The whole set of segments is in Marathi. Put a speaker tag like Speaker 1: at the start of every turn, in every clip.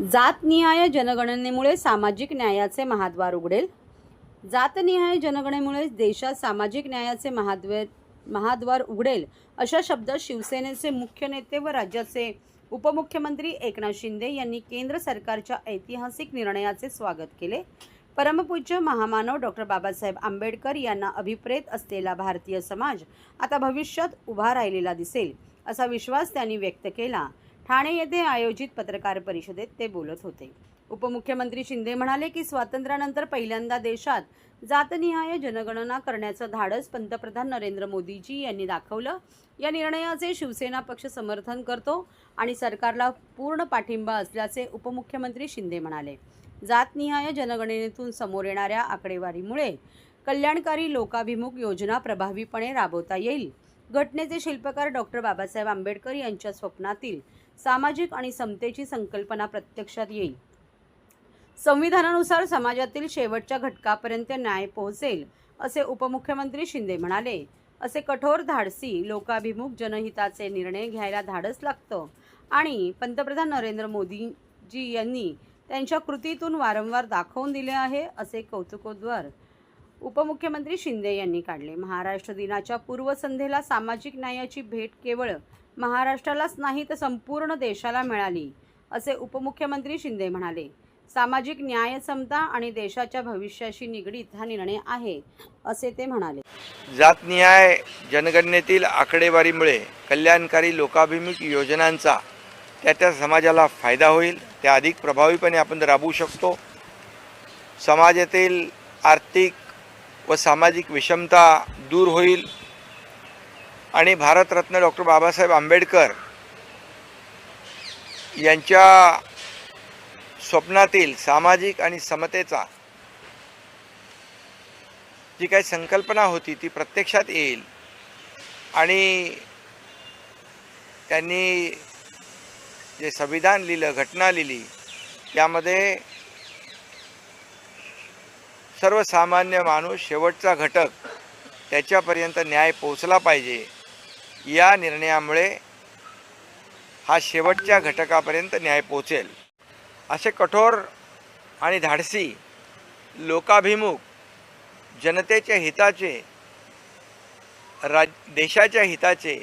Speaker 1: जातनिहाय जनगणनेमुळे सामाजिक न्यायाचे महाद्वार उघडेल. जातनिहाय जनगणनेमुळे देशात सामाजिक न्यायाचे महाद्वार महाद्वार उघडेल अशा शब्दात शिवसेनेचे मुख्य नेते व राज्याचे उपमुख्यमंत्री एकनाथ शिंदे यांनी केंद्र सरकारच्या ऐतिहासिक निर्णयाचे स्वागत केले. परमपूज्य महामानव डॉक्टर बाबासाहेब आंबेडकर यांना अभिप्रेत असलेला भारतीय समाज आता भविष्यात उभा राहिलेला दिसेल असा विश्वास त्यांनी व्यक्त केला. ठाणे येथे आयोजित पत्रकार परिषदेत ते बोलत होते. उपमुख्यमंत्री शिंदे म्हणाले की स्वातंत्र्यानंतर पहिल्यांदा देशात जातनिहाय जनगणना करण्याचं धाडस पंतप्रधान नरेंद्र मोदीजी यांनी दाखवलं. या निर्णयाचे शिवसेना पक्ष समर्थन करतो आणि सरकारला पूर्ण पाठिंबा असल्याचे उपमुख्यमंत्री शिंदे म्हणाले. जातनिहाय जनगणनेतून समोर येणाऱ्या आकडेवारीमुळे कल्याणकारी लोकाभिमुख योजना प्रभावीपणे राबवता येईल. घटनेचे शिल्पकार डॉक्टर बाबासाहेब आंबेडकर यांच्या स्वप्नातील सामाजिक आणि समतेची संकल्पना प्रत्यक्षात येईल. संविधानानुसार समाजातील शेवटच्या घटकापर्यंत न्याय पोहोचेल असे उपमुख्यमंत्री शिंदे म्हणाले. असे कठोर धाडसी लोकाभिमुख जनहिताचे निर्णय घ्यायला धाडस लागतं. आणि पंतप्रधान नरेंद्र मोदीजी यांनी त्यांच्या कृतीतून वारंवार दाखवून दिले आहे असे कौतुकोद्वार उपमुख्यमंत्री शिंदे यांनी काढले. महाराष्ट्र दिनाच्या पूर्वसंध्येला सामाजिक न्यायाची भेट केवळ महाराष्ट्रालाच नाही तर संपूर्ण देशाला मिळाली असे उपमुख्यमंत्री शिंदे म्हणाले. सामाजिक न्याय समता आणि देशाच्या भविष्याशी निगडीत हा निर्णय आहे असे ते म्हणाले.
Speaker 2: जातनिहाय जनगणनेतील आकडेवारीमुळे कल्याणकारी लोकाभिमुख योजनांचा त्या त्या समाजाला फायदा होईल त्या अधिक प्रभावीपणे आपण राबवू शकतो. समाजातील आर्थिक व सामाजिक विषमता दूर होईल आणि भारतरत्न डॉक्टर बाबासाहेब आंबेडकर यांच्या स्वप्नातील सामाजिक आणि समतेचा जी काही संकल्पना होती ती प्रत्यक्षात येईल. आणि त्यांनी जे संविधान लिहिलं घटना लिहिली त्यामध्ये सर्वसामान्य माणूस शेवटचा घटक त्याच्यापर्यंत न्याय पोचला पाहिजे. या निर्णयामुळे हा शेवटच्या घटकापर्यंत न्याय पोचेल असे कठोर आणि धाडसी लोकाभिमुख जनतेच्या हिताचे राज देशाच्या हिताचे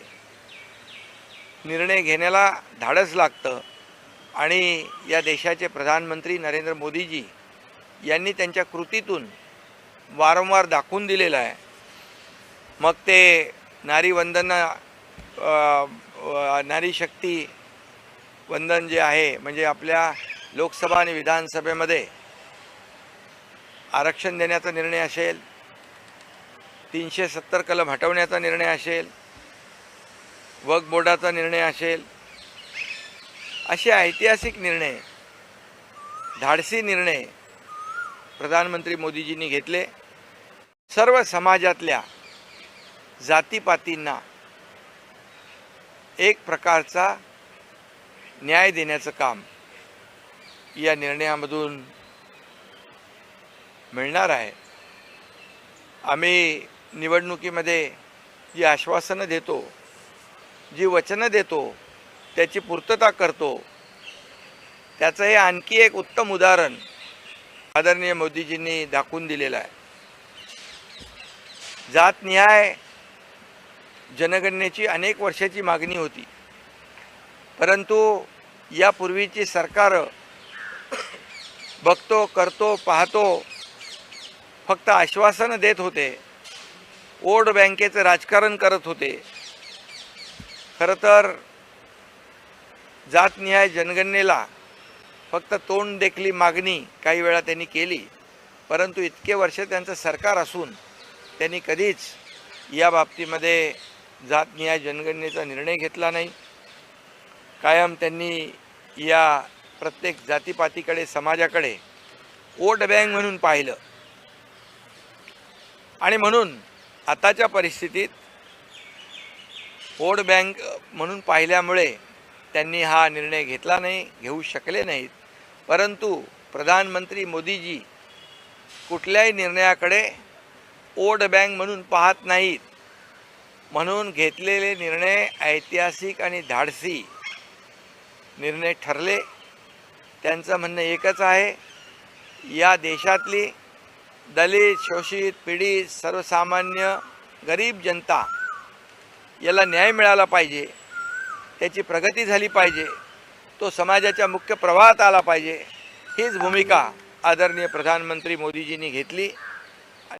Speaker 2: निर्णय घेण्याला धाडस लागतं आणि या देशाचे प्रधानमंत्री नरेंद्र मोदीजी यांनी त्यांच्या कृतीतून वारंवार दाखवून दिलेलं आहे. मग ते नारीवंदना नारी शक्ती वंदन जे आहे म्हणजे आपल्या लोकसभा आणि विधानसभेमध्ये आरक्षण देण्याचा निर्णय असेल तीनशे सत्तर कलम हटवण्याचा निर्णय असेल वक बोर्डाचा निर्णय असेल असे ऐतिहासिक निर्णय धाडसी निर्णय प्रधानमंत्री मोदीजींनी घेतले. सर्व समाजातल्या जातीपातींना एक प्रकारचा न्याय देण्याचं काम या निर्णयामधून मिळणार आहे. आम्ही निवडणुकीमध्ये जी आश्वासनं देतो जी वचनं देतो त्याची पूर्तता करतो त्याचं हे आणखी एक उत्तम उदाहरण आदरणीय मोदीजींनी दाखवून दिलेलं आहे. जातनिहाय जनगणनेची अनेक वर्षाची मागणी होती. परंतु यापूर्वीची सरकार बघतो करतो पाहतो फक्त आश्वासनं देत होते. वोट बँकेचं राजकारण करत होते. खरं तर जातनिहाय जनगणनेला फक्त तोंड देखली मागणी काही वेळा त्यांनी केली. परंतु इतके वर्ष त्यांचं सरकार असून त्यांनी कधीच या बाबतीमध्ये जातनिहाय जनगणनेचा निर्णय घेतला नाही. कायम त्यांनी या प्रत्येक जातीपातीकडे समाजाकडे वोट बँक म्हणून पाहिलं. आणि म्हणून आताच्या परिस्थितीत वोट बँक म्हणून पाहिल्यामुळे त्यांनी हा निर्णय घेतला नाही घेऊ शकले नाहीत. परंतु प्रधानमंत्री मोदीजी कुठल्याही निर्णयाकडे वोट बँक म्हणून पाहत नाहीत. म्हणून घेतलेले निर्णय ऐतिहासिक आणि धाडसी निर्णय ठरले. त्यांचं म्हणणं एकच आहे या देशातली दलित शोषित पीडित सर्वसामान्य गरीब जनता याला न्याय मिळाला पाहिजे त्याची प्रगती झाली पाहिजे तो समाजाच्या मुख्य प्रवाहात आला पाहिजे हीच भूमिका आदरणीय प्रधानमंत्री मोदीजींनी घेतली.